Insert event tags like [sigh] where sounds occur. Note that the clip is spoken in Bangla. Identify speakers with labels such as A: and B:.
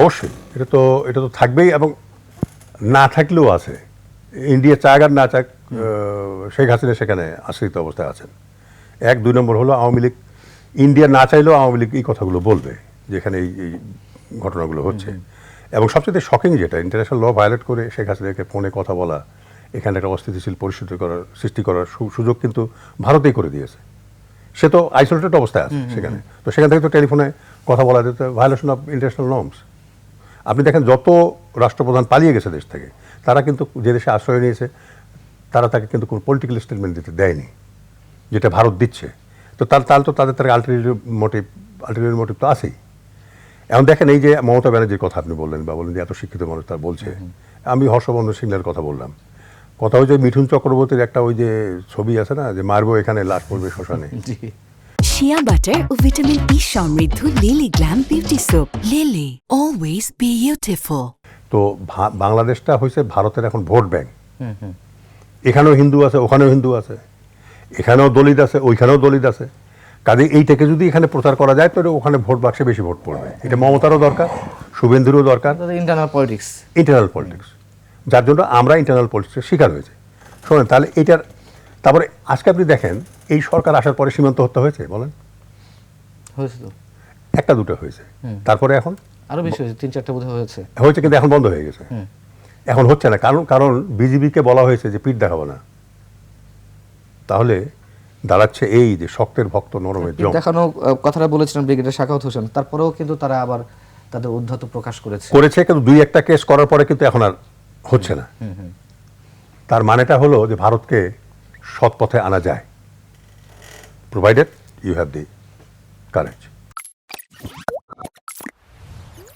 A: অবশ্যই এটা তো এটা তো থাকবেই এবং না থাকলেও আছে। ইন্ডিয়া চাক আর না চাক শেখ হাসিনা সেখানে আশ্রিত অবস্থায় আছেন। এক দুই নম্বর হলো আওয়ামী লীগ। ইন্ডিয়া না চাইলেও আওয়ামী লীগ এই কথাগুলো বলবে যেখানে এই এই ঘটনাগুলো হচ্ছে। এবং সবচেয়ে শকিং যেটা ইন্টারন্যাশনাল ল ভায়োলেট করে শেখ হাসিনাকে ফোনে কথা বলা এখানে একটা অস্থিতিশীল পরিস্থিতি করার সৃষ্টি করার সুযোগ কিন্তু ভারতেই করে দিয়েছে। সে তো আইসোলেটেড অবস্থায় আছে সেখানে। তো সেখান থেকে তো টেলিফোনে কথা বলা যেত ভায়োলেশন অফ ইন্টারন্যাশনাল নর্মস আপনি দেখেন যত রাষ্ট্রপ্রধান পালিয়ে গেছে দেশ থেকে তারা কিন্তু যে দেশে আশ্রয় নিয়েছে তারা তাকে কিন্তু কোনো পলিটিক্যাল স্টেটমেন্ট দিতে দেয়নি যেটা ভারত দিচ্ছে। তো তার তাহলে তো তাদের তার আলটিমেট মোটিভ আলটিমেট মোটিভ তো আছেই। এখন দেখেন এই যে মমতা ব্যানার্জির কথা আপনি বললেন বা বললেন যে এত শিক্ষিত মানুষ তার বলছে আমি হর্ষবর্ধন সিংহের কথা বললাম। কথা ওই যে মিঠুন চক্রবর্তীর একটা ওই যে ছবি আছে না যে মারবো এখানে লাশ পড়বে শ্মশানে। [laughs]
B: শিয়া বাটার ও ভিটামিন ই সমৃদ্ধ Lily glam beauty soap Lily always beautiful
A: তো বাংলাদেশটা হয়েছে ভারতের এখন ভোট ব্যাংক। এখানেও হিন্দু আছে ওখানেও হিন্দু আছে। এখানেও দলিত আছে ওইখানেও দলিত আছে। কাজে এইটাকে যদি এখানে প্রচার করা যায় তাহলে ওখানে ভোট বাক্সে বেশি ভোট পড়বে। এটা মমতারও দরকার শুভেন্দুরও দরকার।
C: ইন্টারনাল পলিটিক্স
A: ইন্টারনাল পলিটিক্স যার জন্য আমরা ইন্টারনাল পলিটিক্সের শিকার হয়েছে। শোনেন তাহলে এটার তারপরে আজকে আপনি দেখেন এই সরকার আসার পরে সীমান্ত হত্যা হয়েছে বলেন?
C: হয়েছে তো।
A: একটা দুটো হয়েছে। তারপরে এখন?
C: আরও বেশি হয়েছে তিন চারটা বোধহয় হয়েছে।
A: হয়েছে কিন্তু এখন বন্ধ হয়ে গেছে। এখন হচ্ছে না কারণ কারণ বিজেপিকে বলা হয়েছে যে পিঠ দেখাবো না। তাহলে দাঁড়াচ্ছে এই যে শক্তের ভক্ত নরমের জম।
C: দেখানো কথাটা বলেছিলেন ব্রিগেডিয়ার শাখাউত হোসেন তারপরেও কিন্তু তারা আবার তাদের উদ্ধত প্রকাশ করেছে।
A: করেছে কিন্তু দুই একটা কেস করার পরে কিন্তু এখন আর হচ্ছে না। তার মানেটা হলো যে ভারতকে সৎ পথে আনা যায়। Provided you have the courage